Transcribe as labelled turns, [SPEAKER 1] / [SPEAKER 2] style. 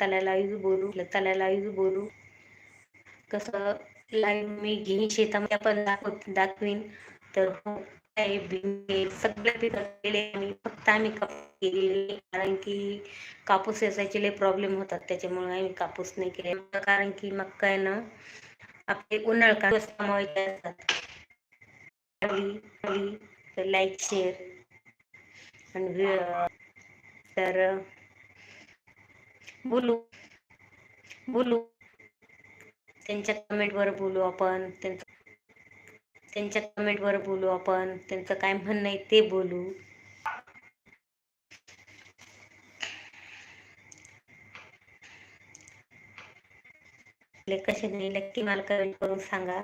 [SPEAKER 1] त्याला लाईव्ह बोलू त्याला लाईव्ह बोलू. कसं लाईव्ह मी घेईन शेतामध्ये आपण दाखव दाखवीन. तर हो, सगळे पिकं फक्त आम्ही कापूस केलेले कारण की कापूस यासायचे लय प्रॉब्लेम होतात. त्याच्यामुळे आम्ही कापूस नाही केले. कारण की मग काय ना आपले उन्हाळ कापूस कमावायचे असतात. लाईक शेअर आणि तर बोलू. बोलू. त्यांच्या कमेंटवर बोलू आपण. त्यांचं त्यांच्या कमेंटवर बोलू आपण. त्यांचं काय म्हणणं आहे ते बोलू. कसे नाही नक्की मला कमेंट करून सांगा.